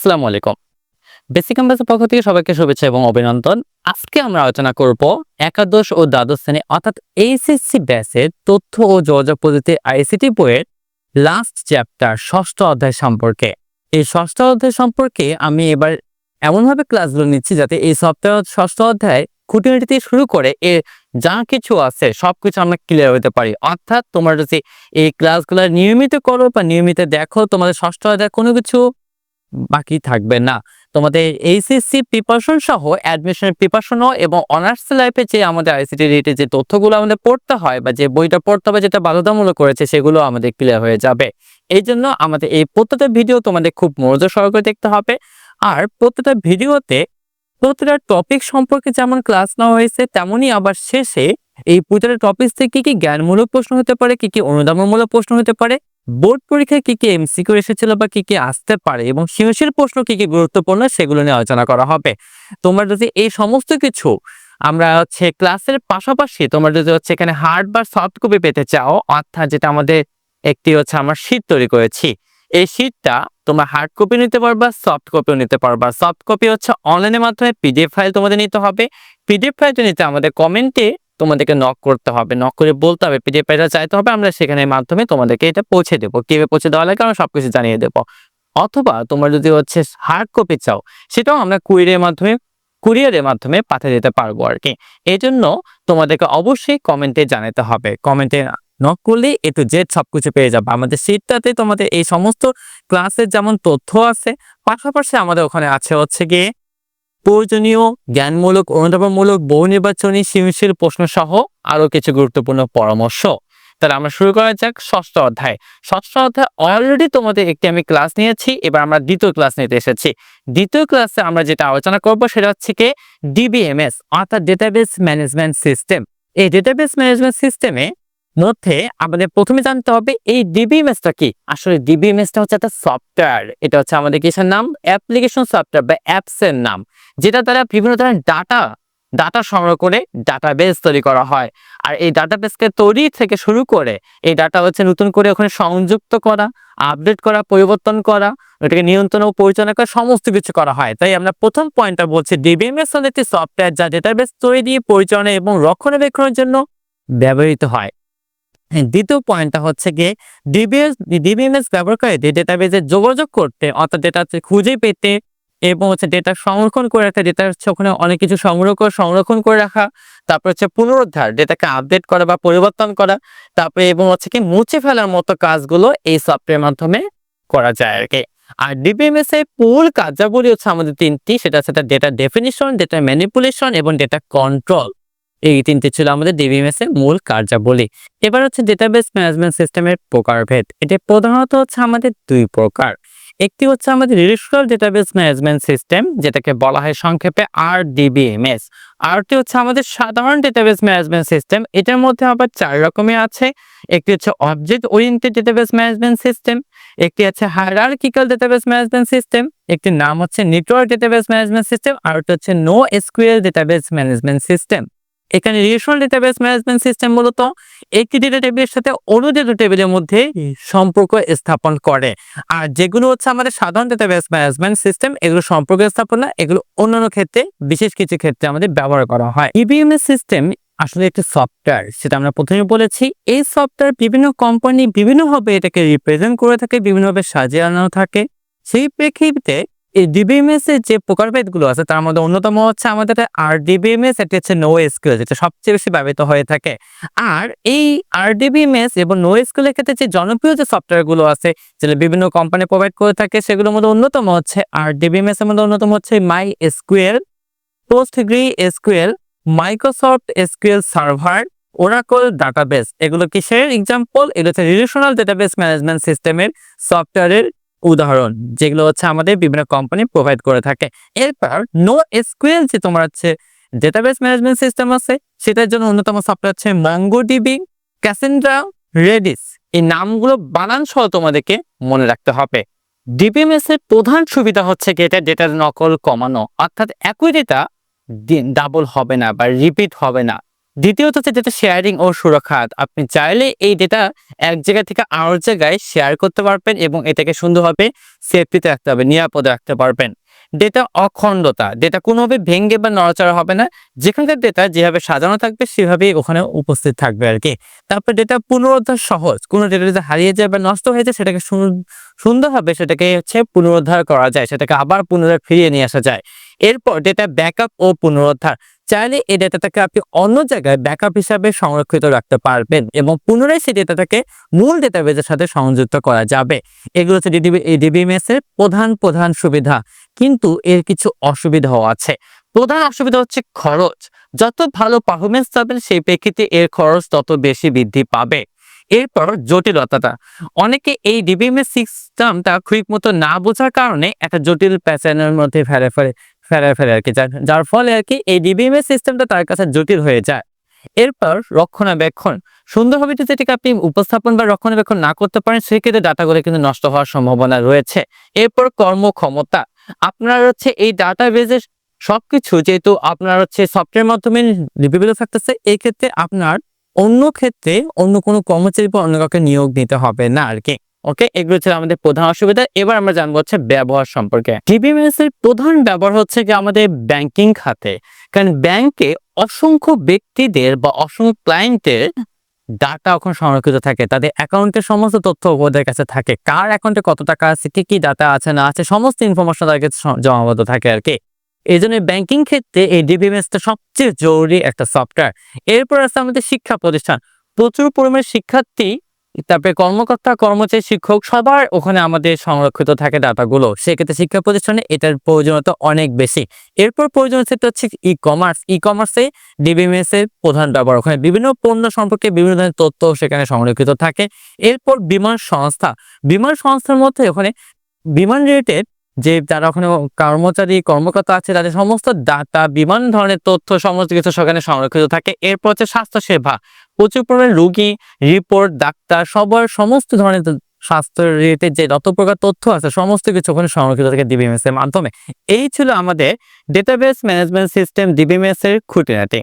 আসসালামু আলাইকুম। বেসিক ক্যাম্পাসের পক্ষ থেকে সবাইকে শুভেচ্ছা এবং অভিনন্দন। আজকে আমরা আলোচনা করব একাদশ ও দ্বাদশ শ্রেণি অর্থাৎ এইচএসসি ব্যাচের তথ্য ও যোগাযোগ পদ্ধতি আইসিটি বইয়ের লাস্ট চ্যাপ্টার ষষ্ঠ অধ্যায় সম্পর্কে। এই ষষ্ঠ অধ্যায় সম্পর্কে আমি এবার এমনভাবে ক্লাসগুলো নিচ্ছি যাতে এই সপ্তাহ ষষ্ঠ অধ্যায় খুঁটিনাটি থেকে শুরু করে এর যা কিছু আছে সবকিছু আমরা ক্লিয়ার হতে পারি। অর্থাৎ তোমরা যদি এই ক্লাসগুলো নিয়মিত করো বা নিয়মিত দেখো, তোমাদের ষষ্ঠ অধ্যায় কোনো কিছু বাকি থাকবে না। তোমাদের এইচএসসি প্রিপারেশন সহ অ্যাডমিশনের প্রিপারেশনও এবং অনার্স লাইফে যে আমাদের আইসিটি রিলেটেড যে তথ্যগুলো আমাদের পড়তে হয় বা যে বইটা পড়তে হবে যেটা বাধ্যতামূলক করেছে সেগুলো আমাদের ক্লিয়ার হয়ে যাবে। এই জন্য আমাদের এই প্রত্যেকটা ভিডিও তোমাদের খুব মনোযোগ সহকারে দেখতে হবে। আর প্রত্যেকটা ভিডিওতে প্রত্যেকটা টপিক সম্পর্কে যেমন ক্লাস নেওয়া হয়েছে, তেমনই আবার শেষে এই প্রতিটা টপিক থেকে কি কি জ্ঞানমূলক প্রশ্ন হতে পারে, কি কি অনুদানমূলক প্রশ্ন হতে পারে বোর্ড পরীক্ষায় কি কি এমসিকিউ এসেছিল বা কি কি আসতে পারে এবং সৃজনশীল প্রশ্ন কি কি গুরুত্বপূর্ণ সেগুলো নিয়ে আলোচনা করা হবে। তোমরা যদি এই সমস্ত কিছু আমরা হচ্ছে ক্লাসের পাশাপাশি তোমরা যদি হচ্ছে এখানে হার্ড বা সফট কপি পেতে চাও, অর্থাৎ যেটা আমাদের একটি হচ্ছে আমরা শীট তৈরি করেছি, এই শীটটা তোমরা হার্ড কপি নিতে পারবা সফট কপিও নিতে পারবা। সফট কপি হচ্ছে অনলাইনের মাধ্যমে পিডিএফ ফাইল তোমাদের নিতে হবে। পিডিএফ ফাইলটা নিতে আমাদের কমেন্টে তোমাদেরকে নক করতে হবে। নক করে বলতে হবে পিডিএফ ফাইলটা চাইতে হবে, আমরা সেখানের মাধ্যমে তোমাদেরকে এটা পৌঁছে দেবো। কীভাবে পৌঁছে দেওয়া লাগে আমরা সবকিছু জানিয়ে দেবো। অথবা তোমরা যদি হচ্ছে হার্ড কপি চাও, সেটাও আমরা কুইরের মাধ্যমে কুরিয়ারের মাধ্যমে পাঠিয়ে দিতে পারব আর কি। এই জন্য তোমাদেরকে অবশ্যই কমেন্টে জানাতে হবে। কমেন্টে নক করলেই এ টু জেড সবকিছু পেয়ে যাবে। আমাদের সিটটাতে তোমাদের এই সমস্ত ক্লাসের যেমন তথ্য আছে, পাশাপাশি আমাদের ওখানে আছে হচ্ছে গিয়ে প্রয়োজনীয়, জ্ঞানমূলক, অনুধাবনমূলক, বহু নির্বাচনী সৃজনশীল প্রশ্ন সহ আরও কিছু গুরুত্বপূর্ণ পরামর্শ। তাহলে আমরা শুরু করা যাক ষষ্ঠ অধ্যায়। ষষ্ঠ অধ্যায় অলরেডি তোমাদের একটি আমি ক্লাস নিয়েছি, এবার আমরা দ্বিতীয় ক্লাস নিতে এসেছি। দ্বিতীয় ক্লাসে আমরা যেটা আলোচনা করব সেটা হচ্ছে কি? ডিবিএমএস অর্থাৎ ডেটাবেস ম্যানেজমেন্ট সিস্টেম এই ডেটাবেস ম্যানেজমেন্ট সিস্টেমে মধ্যে আমাদের প্রথমে জানতে হবে এই ডিবিএমএসটা কি? আসলে ডিবিএমএসটা হচ্ছে একটা সফটওয়্যার এটা হচ্ছে আমাদের কিসের নাম? অ্যাপ্লিকেশন সফটওয়্যার বা অ্যাপস এর নাম যেটা দ্বারা বিভিন্ন ধরনের ডাটা ডাটা সংগ্রহ করে ডাটা ডাটাবেস তৈরি করা হয়। আর এই ডাটাবেসকে তৈরি থেকে শুরু করে এই ডাটা হচ্ছে নতুন করে ওখানে সংযুক্ত করা আপডেট করা পরিবর্তন করা ওটাকে নিয়ন্ত্রণ ও পরিচালনা করা সমস্ত কিছু করা হয়। তাই আমরা প্রথম পয়েন্টটা বলছি ডিবিএমএস হল একটি সফটওয়্যার যা ডেটাবেস তৈরি পরিচালনা এবং রক্ষণাবেক্ষণের জন্য ব্যবহৃত হ্যাঁ, দ্বিতীয় পয়েন্টটা হচ্ছে গিয়ে ডিবিএস ডিবিএমএস ব্যবহার করে ডেটাবেজে যোগাযোগ করতে, অর্থাৎ ডেটা খুঁজে পেতে এবং হচ্ছে ডেটা সংরক্ষণ করে রাখা ডেটা হচ্ছে ওখানে অনেক কিছু সংগ্রহ করে, সংরক্ষণ করে রাখা, তারপর হচ্ছে পুনরুদ্ধার ডেটাকে আপডেট করা বা পরিবর্তন করা, তারপরে এবং হচ্ছে কি মুছে ফেলার মতো কাজগুলো এই সফটওয়্যার মাধ্যমে করা যায় আর কি আর ডিবিএমএস এর মূল কার্যাবলী হচ্ছে আমাদের তিনটি, সেটা হচ্ছে ডেটা ডেফিনিশন ডেটা ম্যানিপুলেশন এবং ডেটা কন্ট্রোল এই তিনটি ছিল আমাদের ডিবিএমএস এর মূল কার্যাবলী। এবার হচ্ছে ডেটাবেস ম্যানেজমেন্ট সিস্টেমের প্রকারভেদ। এটা প্রধানত হচ্ছে আমাদের দুই প্রকার। একটি হচ্ছে আমাদের রিলেশনাল ডেটাবেস ম্যানেজমেন্ট সিস্টেম যেটাকে বলা হয় সংক্ষেপে আর ডিবিএমএস আরটি হচ্ছে আমাদের সাধারণ ডেটাবেস ম্যানেজমেন্ট সিস্টেম এটার মধ্যে আবার চার রকমের আছে। একটি হচ্ছে object oriented database management system একটি আছে হায়ারার্কিক্যাল ডেটাবেস ম্যানেজমেন্ট সিস্টেম একটি নাম হচ্ছে নেটওয়ার্ক ডেটাবেস ম্যানেজমেন্ট সিস্টেম আর হচ্ছে no SQL database management system এখানে রিলেশনাল ডেটাবেস ম্যানেজমেন্ট সিস্টেম মূলত একটি ডেটা টেবিলের সাথে অন্য ডেটা টেবিলের মধ্যে সম্পর্ক স্থাপন করে। আর যেগুলো হচ্ছে আমাদের সাধারণ ডেটাবেস ম্যানেজমেন্ট সিস্টেম এগুলো সম্পর্ক স্থাপনা এগুলো অন্যান্য ক্ষেত্রে, বিশেষ কিছু ক্ষেত্রে আমাদের ব্যবহার করা হয়। ইবিএমএস সিস্টেম আসলে একটি সফটওয়্যার সেটা আমরা প্রথমে বলেছি। এই সফটওয়্যার বিভিন্ন কোম্পানি বিভিন্নভাবে এটাকে রিপ্রেজেন্ট করে থাকে, বিভিন্নভাবে সাজিয়ে আনানো থাকে। সেই প্রেক্ষিতে এই ডিবিএমএস এর যে প্রকারভেদগুলো আছে, তার মধ্যে অন্যতম হচ্ছে আমাদের আর ডিবিএমএস এটি হচ্ছে নো এসকিউএল যেটা সবচেয়ে বেশি ব্যবহৃত হয়ে থাকে। আর এই আর ডিবিএমএস এবং নো এসকিউএল ক্ষেত্রে যে জনপ্রিয় যে সফটওয়্যারগুলো আছে, যেগুলো বিভিন্ন কোম্পানি প্রোভাইড করে থাকে, সেগুলোর মধ্যে অন্যতম হচ্ছে আর ডিবিএমএস এর মধ্যে অন্যতম হচ্ছে MySQL PostgreSQL Microsoft SQL server Oracle database এগুলো কিসের? এক্সাম্পল এগুলো হচ্ছে রিলেশনাল ডেটাবেস ম্যানেজমেন্ট সিস্টেমের সফটওয়্যারের উদাহরণ, যেগুলো হচ্ছে আমাদের বিভিন্ন কোম্পানি প্রোভাইড করে থাকে। এরপর নো এসকিউএল যে তোমার হচ্ছে ডেটাবেস ম্যানেজমেন্ট সিস্টেম আছে, সেটার জন্য অন্যতম সফটওয়্যার হচ্ছে মঙ্গোডিবি ক্যাসেন্ড্রা রেডিস এই নামগুলো বানান সহ তোমাদেরকে মনে রাখতে হবে। ডিবিএমএস এর প্রধান সুবিধা হচ্ছে কি, এটা ডেটার নকল কমানো। অর্থাৎ একই ডেটা ডাবল হবে না বা রিপিট হবে না। দ্বিতীয়ত হচ্ছে ডেটা শেয়ারিং ও সুরক্ষা। আপনি চাইলে এই ডেটা এক জায়গা থেকে আরও জায়গায় শেয়ার করতে পারবেন এবং এটাকে সুন্দরভাবে সেফটিতে রাখতে হবে, নিরাপদে রাখতে পারবেন। ডেটা অখণ্ডতা ডেটা কোনোভাবে ভেঙ্গে বা নড়াচড়া হবে না। যেখানকার ডেটা যেভাবে সাজানো থাকবে, সেভাবেই ওখানে উপস্থিত থাকবে আর কি। তারপর ডেটা পুনরুদ্ধার সহজ। কোনো ডেটা যদি হারিয়ে যায় বা নষ্ট হয়ে যায়, সেটাকে সুন- সুন্দরভাবে সেটাকে হচ্ছে পুনরুদ্ধার করা যায়। সেটাকে আবার পুনরায় ফিরিয়ে নিয়ে আসা যায়। এরপর ডেটা ব্যাকআপ ও পুনরুদ্ধার। চাইলে এই ডেটাটাকে আপনি অন্য জায়গায় ব্যাকআপ হিসাবে সংরক্ষিত রাখতে পারবেন এবং পুনরায় সেই ডেটাটাকে মূল ডেটাবেজের সাথে সংযুক্ত করা যাবে। এগুলো হচ্ছে ডিডিবি এই ডিবিএমএস এর প্রধান প্রধান সুবিধা। কিন্তু এর কিছু অসুবিধাও আছে। প্রধান অসুবিধা হচ্ছে খরচ। যত ভালো পারফরমেন্স পাবেন, সেই প্রেক্ষিতে এর খরচ তত বেশি বৃদ্ধি পাবে। এরপর জটিলতাটা। অনেকে এই ডিবিএমএস সিস্টেমটা ঠিক মতো না বোঝার কারণে একটা জটিল প্যাটার্নের মধ্যে ফেরে ফেরে ফেরে ফেরে আর কি। যার ফলে আর কি এই ডিবিএমএস সিস্টেমটা তার কাছে জটিল হয়ে যায়। এরপর রক্ষণাবেক্ষণ। সুন্দরভাবে যদি এটাকে আপনি উপস্থাপন বা রক্ষণাবেক্ষণ না করতে পারেন, সেক্ষেত্রে ডাটাগুলো কিন্তু নষ্ট হওয়ার সম্ভাবনা রয়েছে। এরপর কর্মক্ষমতা। আপনার হচ্ছে এই ডাটা ডাটাবেজের সবকিছু যেহেতু আপনার হচ্ছে সফটওয়্যার মাধ্যমে লিপিবদ্ধ থাকতেছে এই ক্ষেত্রে আপনার অন্য ক্ষেত্রে অন্য কোনো কর্মচারী বা অন্য কাউকে নিয়োগ নিতে হবে না আর কি। ওকে এগুলো ছিল আমাদের প্রধান অসুবিধা। এবার আমরা জানব হচ্ছে ব্যবহার সম্পর্কে। ডিবিএমএস এর প্রধান ব্যবহার হচ্ছে কি আমাদের ব্যাংকিং খাতে। কারণ ব্যাংকে অসংখ্য ব্যক্তিদের বা অসংখ্য ক্লায়েন্টের ডাটা এখন সংরক্ষিত থাকে। তাদের অ্যাকাউন্টের সমস্ত তথ্য ওদের কাছে থাকে। কার অ্যাকাউন্টে কত টাকা আছে, কি কি ডাটা আছে, না আছে, সমস্ত ইনফরমেশন তাদের কাছে জমাবদ্ধ থাকে আর কি। এই জন্য ব্যাংকিং ক্ষেত্রে এই ডিবিএমএস টা সবচেয়ে জরুরি একটা সফটওয়্যার এরপর আছে আমাদের শিক্ষা প্রতিষ্ঠান। প্রচুর পরিমাণে শিক্ষার্থী তারপরে কর্মকর্তা, কর্মচারী, শিক্ষক সবার ওখানে আমাদের সংরক্ষিত থাকে ডাটাগুলো। সেক্ষেত্রে শিক্ষা প্রতিষ্ঠানে এটার প্রয়োজনীয়তা অনেক বেশি। এরপর প্রয়োজনীয়তা হচ্ছে ই কমার্স ই কমার্সে ডিবিএমএস এর প্রধান ব্যবহার। ওখানে বিভিন্ন পণ্য সম্পর্কে বিভিন্ন ধরনের তথ্য সেখানে সংরক্ষিত থাকে। এরপর বিমান সংস্থা। বিমান সংস্থার মধ্যে ওখানে বিমান রিলেটেড যে যারা ওখানে কর্মচারী, কর্মকর্তা আছে, তাদের সমস্ত ডাটা বিমান ধরনের তথ্য, সমস্ত কিছু সেখানে সংরক্ষিত থাকে। এরপর হচ্ছে স্বাস্থ্য সেবা প্রচুর পরিমাণে রুগী রিপোর্ট ডাক্তার, সবার সমস্ত ধরনের স্বাস্থ্য রিলেটেড যে যত প্রকার তথ্য আছে, সমস্ত কিছু ওখানে সংরক্ষিত থাকে ডিবিএমএস এর মাধ্যমে। এই ছিল আমাদের ডেটাবেস ম্যানেজমেন্ট সিস্টেম ডিবিএমএস এর খুঁটিনাটি।